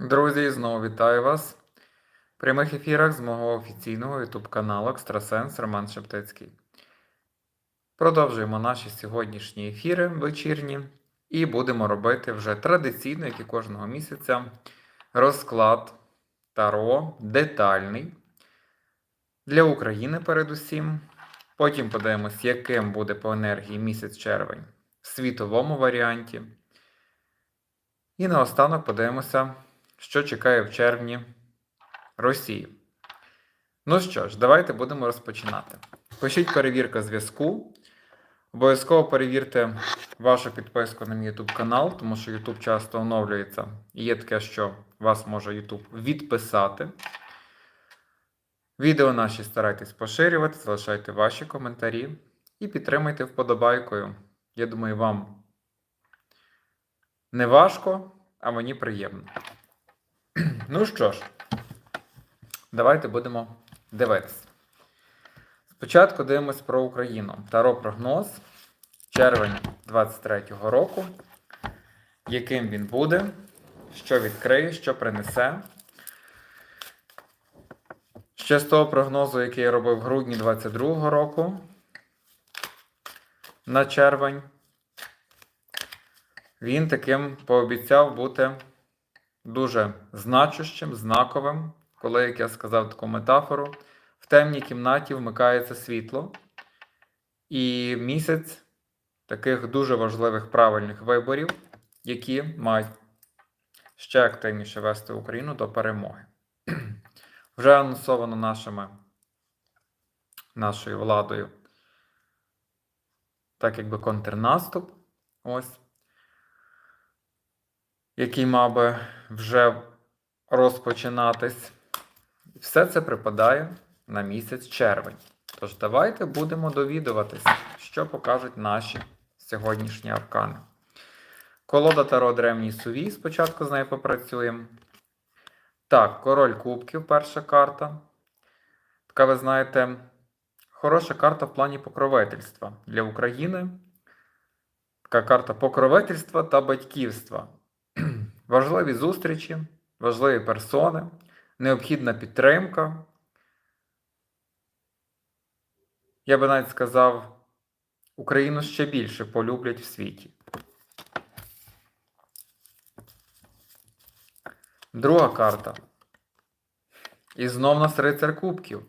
Друзі, знову вітаю вас в прямих ефірах з мого офіційного YouTube каналу Екстрасенс Роман Шептицький. Продовжуємо наші сьогоднішні ефіри вечірні і будемо робити вже традиційно, як і кожного місяця, розклад Таро детальний для України передусім. Потім подивимось, яким буде по енергії місяць червень в світовому варіанті. І наостанок подивимося, що чекає в червні Росії. Ну що ж, давайте будемо розпочинати. Пишіть перевірка зв'язку. Обов'язково перевірте вашу підписку на мій YouTube канал, тому що YouTube часто оновлюється. І є таке, що вас може YouTube відписати. Відео наші старайтесь поширювати, залишайте ваші коментарі і підтримайте вподобайкою. Я думаю, вам не важко, а мені приємно. Ну що ж, давайте будемо дивитися. Спочатку дивимось про Україну. Таро прогноз червень 23-го року. Яким він буде, що відкриє, що принесе. Ще з того прогнозу, який я робив в грудні 22-го року на червень, він таким пообіцяв бути дуже значущим, знаковим, коли, як я сказав таку метафору, в темній кімнаті вмикається світло, і місяць таких дуже важливих правильних виборів, які мають ще активніше вести Україну до перемоги. Вже анонсовано нашими, нашою владою, так якби контрнаступ. Ось який мав би вже розпочинатись. Все це припадає на місяць червень. Тож давайте будемо довідуватися, що покажуть наші сьогоднішні аркани. Колода Таро Древній Сувій, спочатку з нею попрацюємо. Так, король кубків, перша карта. Така, ви знаєте, хороша карта в плані покровительства для України. Така карта покровительства та батьківства. Важливі зустрічі, важливі персони, необхідна підтримка. Я би навіть сказав, Україну ще більше полюблять в світі. Друга карта. І знов нас рицар Кубків.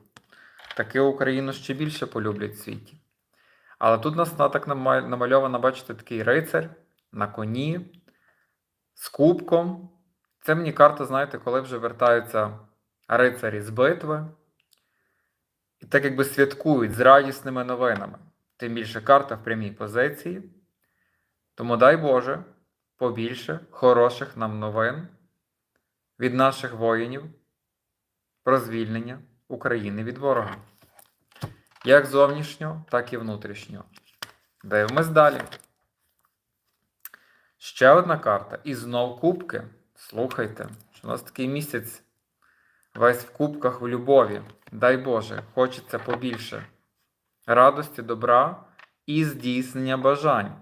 Таки Україну ще більше полюблять в світі. Але тут нас так намальовано, бачите, такий рицар на коні з кубком. Це мені карта, знаєте, коли вже вертаються рицарі з битви. І так якби святкують з радісними новинами. Тим більше карта в прямій позиції. Тому дай Боже побільше хороших нам новин від наших воїнів про звільнення України від ворога. Як зовнішнього, так і внутрішнього. Дивимось далі. Ще одна карта. І знов кубки. Слухайте, що у нас такий місяць весь в кубках в любові. Дай Боже, хочеться побільше радості, добра і здійснення бажань.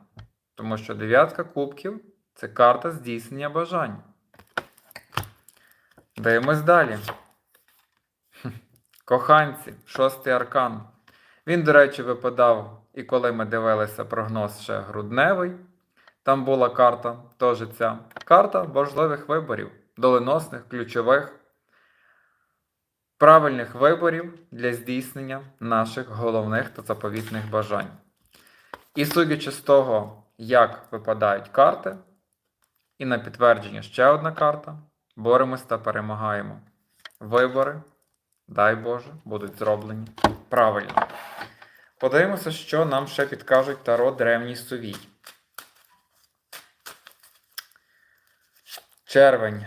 Тому що дев'ятка кубків це карта здійснення бажань. Дивимось далі. Коханці, шостий аркан. Він, до речі, випадав, і коли ми дивилися прогноз ще грудневий. Там була карта, теж ця карта важливих виборів, доленосних, ключових, правильних виборів для здійснення наших головних та заповітних бажань. І судячи з того, як випадають карти, і на підтвердження ще одна карта, боремось та перемагаємо. Вибори, дай Боже, будуть зроблені правильно. Подивимося, що нам ще підкажуть Таро Древній Сувій. Червень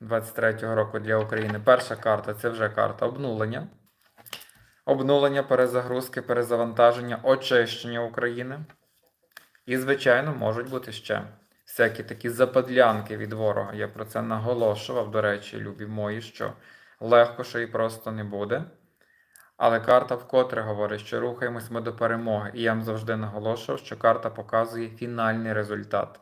23-го року для України. Перша карта це вже карта обнулення. Обнулення, перезагрузки, перезавантаження, очищення України. І, звичайно, можуть бути ще всякі такі западлянки від ворога. Я про це наголошував, до речі, любі мої, що легко що і просто не буде. Але карта вкотре говорить, що рухаємось ми до перемоги. І я вам завжди наголошував, що карта показує фінальний результат.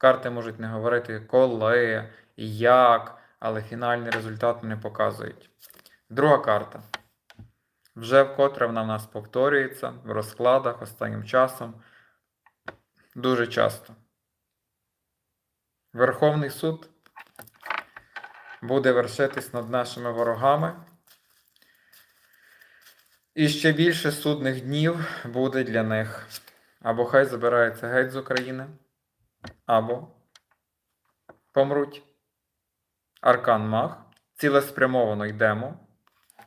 Карти можуть не говорити коли, як, але фінальний результат не показують. Друга карта. Вже вкотре вона в нас повторюється в розкладах останнім часом. Дуже часто. Верховний суд буде вершитись над нашими ворогами. І ще більше судних днів буде для них. Або хай забираються геть з України, або помруть. Аркан Маг. Цілеспрямовано йдемо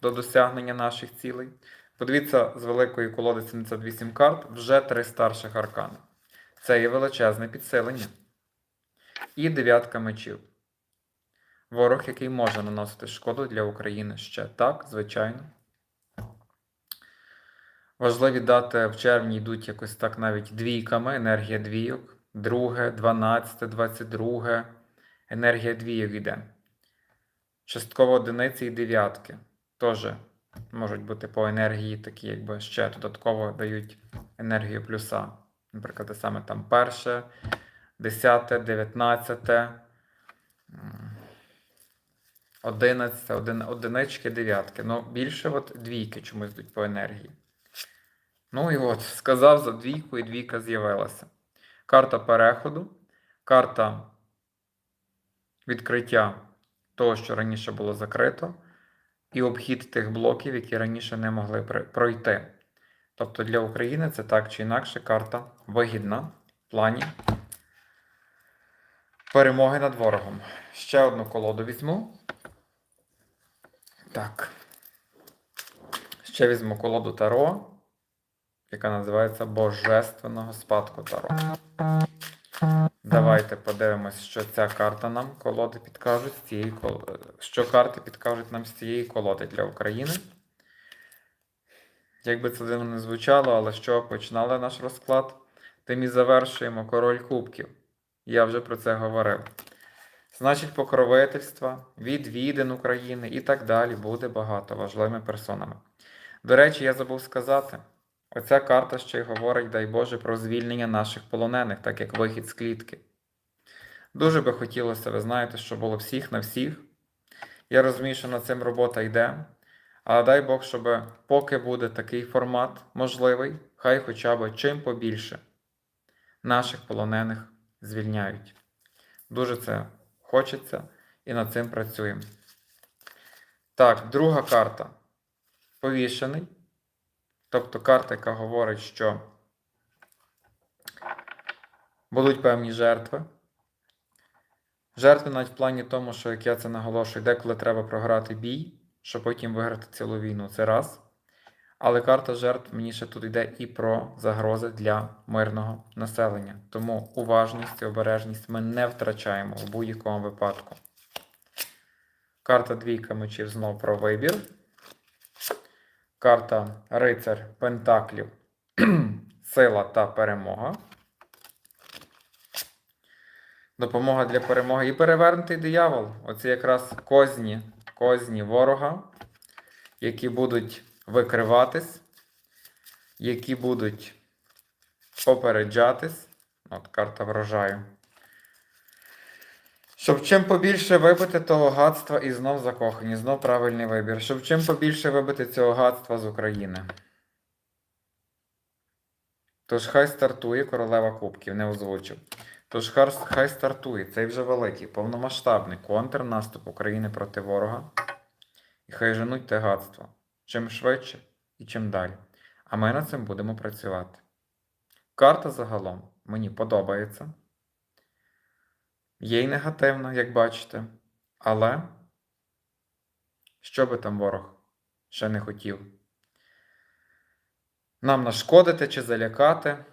до досягнення наших цілей. Подивіться, з великої колоди 78 карт вже три старших аркани. Це є величезне підсилення. І дев'ятка мечів. Ворог, який може наносити шкоду для України ще так, звичайно. Важливі дати в червні йдуть якось так навіть двійками, енергія двійок. Друге, 12, 22, енергія двійок йде. Частково одиниці і дев'ятки. Теж можуть бути по енергії такі, якби ще додатково дають енергію плюса. Наприклад, те саме там перше, десяте, дев'ятнадцяте, одинадцяте, один, одинички, дев'ятки. Ну, більше от двійки чомусь йдуть по енергії. Ну і от, сказав за двійку, і двійка з'явилася. Карта переходу, карта відкриття того, що раніше було закрито, і обхід тих блоків, які раніше не могли пройти. Тобто для України це так чи інакше карта вигідна в плані перемоги над ворогом. Ще одну колоду візьму. Так. Ще візьму колоду Таро, яка називається Божественного спадку Таро. Давайте подивимось, що ця карта нам колоди підкажуть з цієї колоди. Що карти підкажуть нам з цієї колоди для України. Як би це дивно не звучало, але що починали наш розклад, тим і завершуємо король кубків. Я вже про це говорив. Значить, покровительства, відвідин України і так далі буде багато важливими персонами. До речі, я забув сказати: оця карта ще й говорить, дай Боже, про звільнення наших полонених, так як вихід з клітки. Дуже би хотілося, ви знаєте, щоб було всіх на всіх. Я розумію, що над цим робота йде. Але дай Бог, щоб поки буде такий формат можливий, хай хоча б чим побільше наших полонених звільняють. Дуже це хочеться і над цим працюємо. Так, друга карта. Повішений. Тобто карта, яка говорить, що будуть певні жертви. Жертви навіть в плані тому, що, як я це наголошую, деколи треба програти бій, щоб потім виграти цілу війну. Це раз. Але карта жертв мені ще тут йде і про загрози для мирного населення. Тому уважність і обережність ми не втрачаємо в будь-якому випадку. Карта двійка мечів знов про вибір. Карта Рицар Пентаклів. Сила та перемога. Допомога для перемоги. І перевернутий диявол. Оці якраз козні, козні ворога, які будуть викриватись, які будуть попереджатись. От карта врожаю. Щоб чим побільше вибити того гадства і знов закохані, знов правильний вибір. Щоб чим побільше вибити цього гадства з України. Тож хай стартує королева кубків, не озвучив. Тож хай стартує цей вже великий, повномасштабний контрнаступ України проти ворога. І хай женуть те гадство. Чим швидше і чим далі. А ми над цим будемо працювати. Карта загалом мені подобається. Є й негативна, як бачите. Але що би там ворог ще не хотів? Нам нашкодити чи залякати.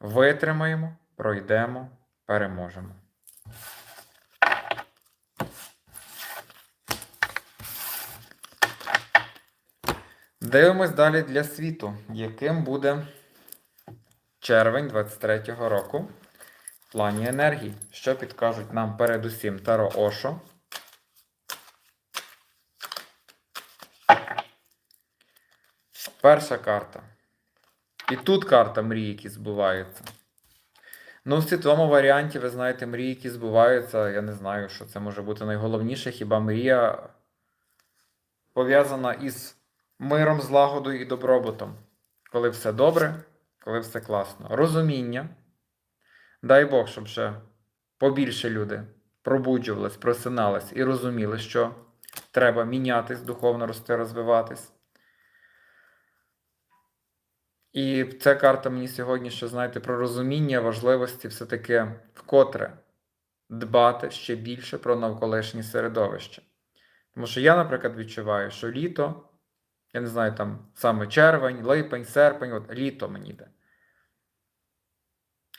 Витримаємо, пройдемо, переможемо. Дивимось далі для світу, яким буде червень 23-го року плані енергії, що підкажуть нам передусім Таро Ошо. Перша карта. І тут карта мрії, які збуваються. Ну, в світлому варіанті, ви знаєте, мрії, які збуваються. Я не знаю, що це може бути найголовніше. Хіба мрія пов'язана із миром, злагодою і добробутом. Коли все добре, коли все класно. Розуміння. Дай Бог, щоб ще побільше люди пробуджувались, просинались і розуміли, що треба мінятись, духовно рости, розвиватись. І ця карта мені сьогодні ще, знаєте, про розуміння важливості все-таки вкотре дбати ще більше про навколишнє середовище. Тому що я, наприклад, відчуваю, що літо, я не знаю, там саме червень, липень, серпень, от літо мені йде.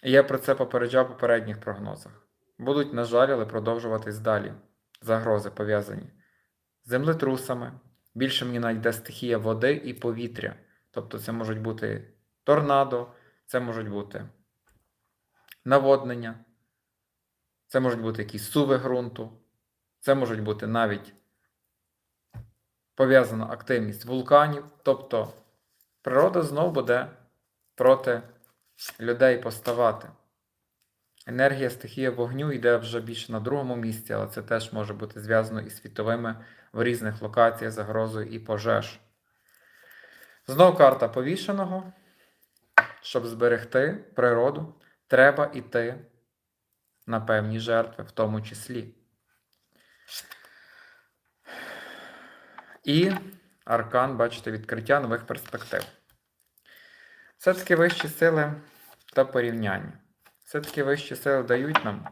Я про це попереджав в попередніх прогнозах. Будуть, на жаль, але продовжуватись далі загрози пов'язані з землетрусами. Більше мені навіть йде стихія води і повітря. Тобто це можуть бути торнадо, це можуть бути наводнення, це можуть бути якісь суви ґрунту, це можуть бути навіть пов'язана активність вулканів. Тобто природа знов буде проти людей поставати. Енергія стихія вогню йде вже більше на другому місці, але це теж може бути зв'язано із світовими в різних локаціях загрозою і пожеж. Знов карта повішеного. Щоб зберегти природу, треба йти на певні жертви, в тому числі. І аркан, бачите, відкриття нових перспектив. Все-таки вищі сили та порівняння. Все-таки вищі сили дають нам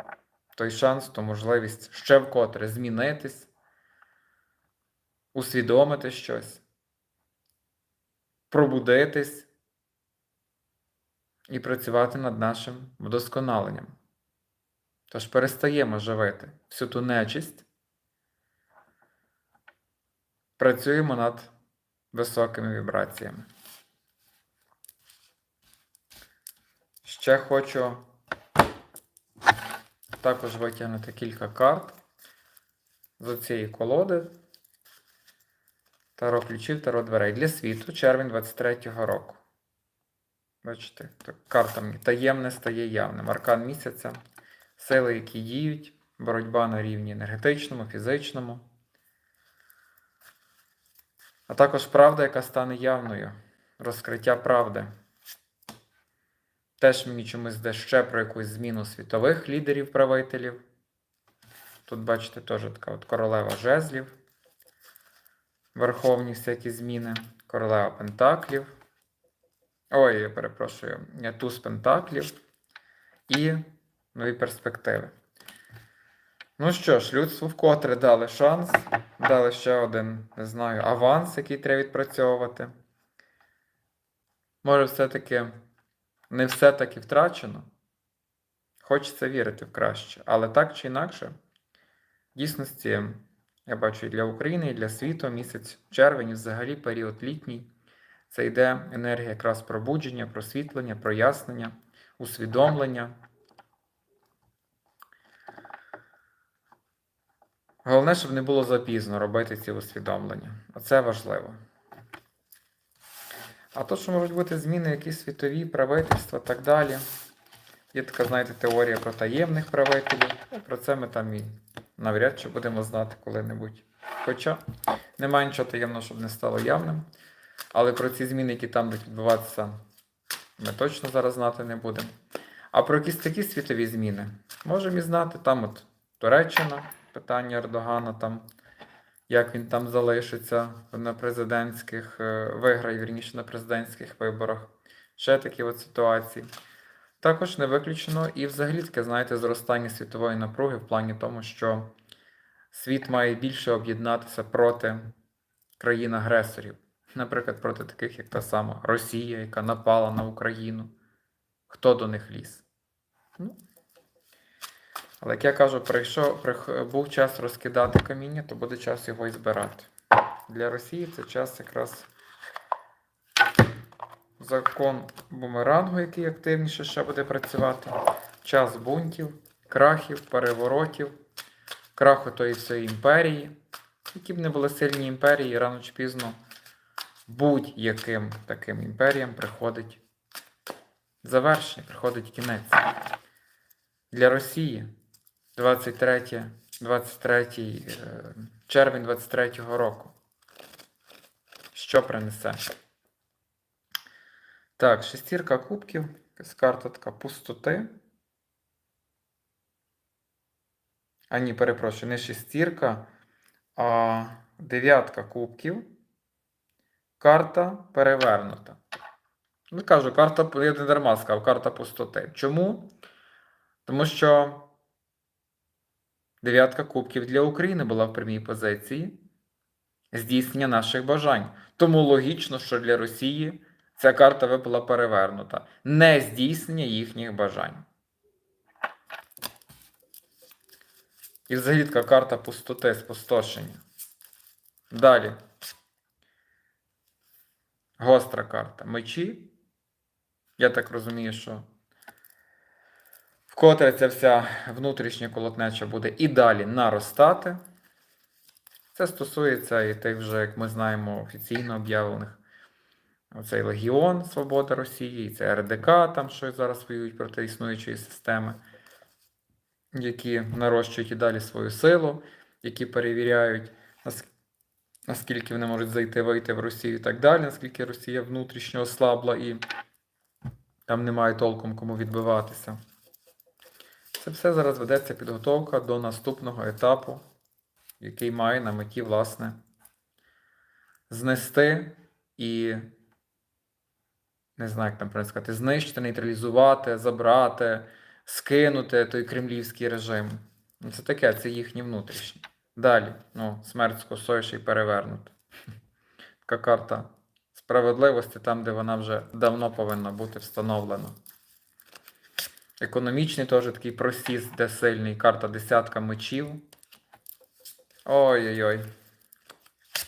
той шанс, ту можливість ще вкотре змінитись, усвідомити щось, пробудитись і працювати над нашим вдосконаленням. Тож перестаємо живити всю ту нечисть, працюємо над високими вібраціями. Ще хочу також витягнути кілька карт з цієї колоди. Таро ключів, таро дверей для світу, червень 23-го року. Бачите, карта мені таємне стає явним. Аркан місяця, сили, які діють, боротьба на рівні енергетичному, фізичному. А також правда, яка стане явною. Розкриття правди. Теж мені чомусь йде ще про якусь зміну світових лідерів-правителів. Тут, бачите, теж така от королева жезлів. Верховні всякі зміни. Королева Пентаклів. Ой, я перепрошую, туз Пентаклів і нові перспективи. Ну що ж, людству вкотре дали шанс. Дали ще один, не знаю, аванс, який треба відпрацьовувати. Може, все-таки не все таки втрачено. Хочеться вірити в краще. Але так чи інакше, в дійсності, я бачу і для України, і для світу місяць червень, і взагалі період літній. Це йде енергія якраз пробудження, просвітлення, прояснення, усвідомлення. Головне, щоб не було запізно робити ці усвідомлення. Оце важливо. А то, що можуть бути зміни, якісь світові правительства і так далі. Є така, знаєте, теорія про таємних правителів. Про це ми там і навряд чи будемо знати коли-небудь. Хоча немає нічого таємного, щоб не стало явним. Але про ці зміни, які там будуть відбуватися, ми точно зараз знати не будемо. А про якісь такі світові зміни можемо і знати. Там от Туреччина, питання Ердогана, там, як він там залишиться на президентських, е, виграє вірніше на президентських виборах. Ще такі от ситуації. Також не виключено і взагалі таке, знаєте, зростання світової напруги в плані тому, що світ має більше об'єднатися проти країн-агресорів. Наприклад, проти таких, як та сама Росія, яка напала на Україну. Хто до них ліз? Ну. Але як я кажу, прийшов, був час розкидати каміння, то буде час його і збирати. Для Росії це час якраз закон бумерангу, який активніше ще буде працювати. Час бунтів, крахів, переворотів, краху тої всієї імперії. Які б не були сильні імперії, рано чи пізно будь-яким таким імперіям приходить завершення, приходить кінець. для Росії 23, 23 е, червень 23 року. Що принесе? Так, шестірка кубків. Якась карта така пустоти. А ні, перепрошую, не шестірка, а дев'ятка кубків. Карта перевернута. Ну, кажу, карта, я не дарма сказав, карта пустоти. Чому? Тому що дев'ятка кубків для України була в прямій позиції здійснення наших бажань. Тому логічно, що для Росії ця карта випала перевернута. Не здійснення їхніх бажань. І взагалі така карта пустоти, спустошення. Далі. Гостра карта. Мечі. Я так розумію, що вкотре ця вся внутрішня колотнеча буде і далі наростати. Це стосується і тих вже, як ми знаємо, офіційно об'явлених. Оцей Легіон Свобода Росії, і це РДК, там що зараз воюють проти існуючої системи, які нарощують і далі свою силу, які перевіряють, наскільки вони можуть зайти, вийти в Росію і так далі, наскільки Росія внутрішньо ослабла і там немає толком кому відбиватися. Це все зараз ведеться підготовка до наступного етапу, який має на меті, власне, знести і, не знаю, як там правильно сказати, знищити, нейтралізувати, забрати, скинути той кремлівський режим. Ну, Це таке, це їхні внутрішні. Далі, ну, смерть скосою ще й перевернута. Така карта справедливості там, де вона вже давно повинна бути встановлена. Економічний теж такий простіс, де сильний. Карта десятка мечів. Ой-ой-ой.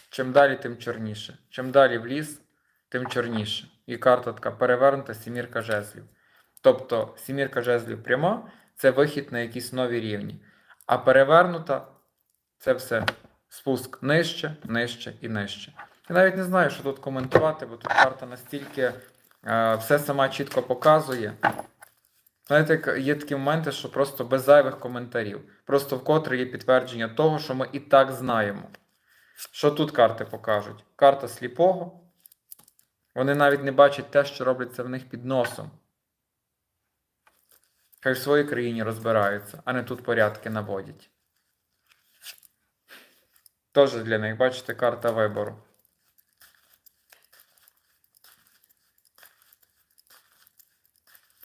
Чим далі, тим чорніше. Чим далі в ліс, тим чорніше. І карта така перевернута сімірка жезлів. Тобто сімірка жезлів пряма це вихід на якісь нові рівні. А перевернута це все спуск нижче, нижче і нижче. Я навіть не знаю, що тут коментувати, бо тут карта настільки е, все сама чітко показує. Знаєте, є такі моменти, що просто без зайвих коментарів. Просто вкотре є підтвердження того, що ми і так знаємо. Що тут карти покажуть? Карта сліпого. Вони навіть не бачать те, що робиться в них під носом. Хай в своїй країні розбираються, а не тут порядки наводять. Теж для них, бачите, карта вибору.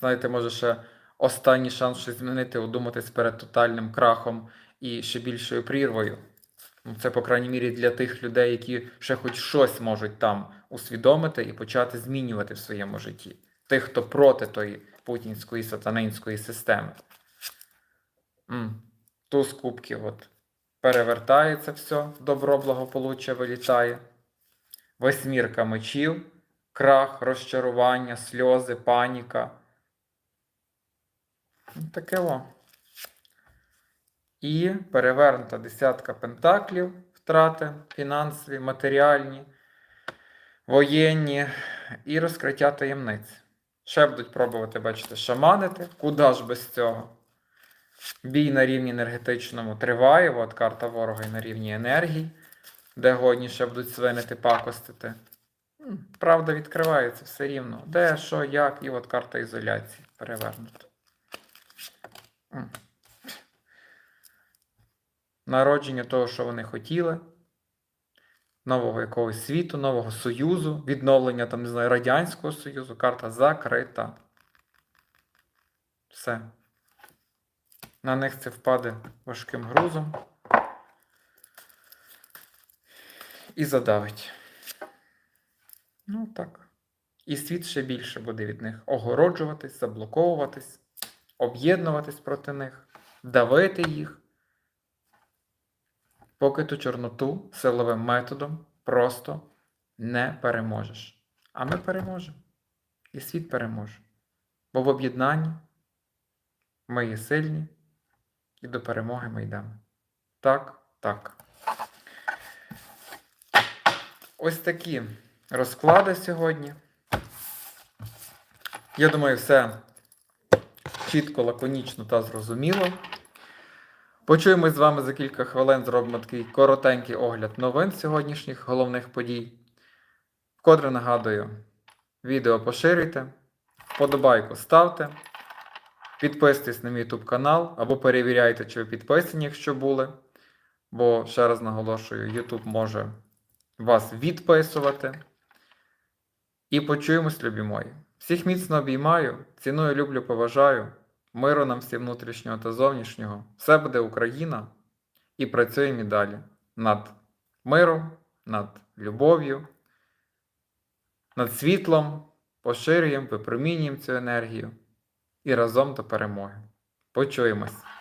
Знаєте, може ще останній шанс щось змінити, одуматись перед тотальним крахом і ще більшою прірвою. Ну, Це, по крайній мірі, для тих людей, які ще хоч щось можуть там усвідомити і почати змінювати в своєму житті. Тих, хто проти тої путінської сатанинської системи. М. Туз кубків от. перевертається все, добро благополуччя вилітає. Восьмірка мечів, крах, розчарування, сльози, паніка. Таке о. І перевернута десятка пентаклів, втрати фінансові, матеріальні, воєнні і розкриття таємниць. Ще будуть пробувати, бачите, шаманити. Куди ж без цього? Бій на рівні енергетичному триває. От карта ворога і на рівні енергії, де годні ще будуть свинити, пакостити. Правда відкривається все рівно. Де, що, як, і от карта ізоляції перевернута. Народження того, що вони хотіли. Нового якогось світу, нового союзу, відновлення там, не знаю, Радянського Союзу. Карта закрита. Все. На них це впаде важким грузом. І задавить. Ну так. І світ ще більше буде від них огороджуватись, заблоковуватись, об'єднуватись проти них, давити їх. Поки ту чорноту силовим методом просто не переможеш. А ми переможемо. І світ переможе. Бо в об'єднанні ми є сильні, і до перемоги ми йдемо. Так, так. Ось такі розклади сьогодні. Я думаю, все чітко, лаконічно та зрозуміло. Почуємось з вами за кілька хвилин. Зробимо такий коротенький огляд новин сьогоднішніх головних подій. Вкотре нагадую, відео поширюйте, вподобайку ставте, підписуйтесь на мій YouTube канал або перевіряйте, чи ви підписані, якщо були. Бо, ще раз наголошую, YouTube може вас відписувати. І почуємось, любі мої. Всіх міцно обіймаю, ціную, люблю, поважаю. Миру нам всі внутрішнього та зовнішнього. Все буде Україна. І працюємо і далі над миром, над любов'ю, над світлом, поширюємо, випромінюємо цю енергію і разом до перемоги. Почуємось!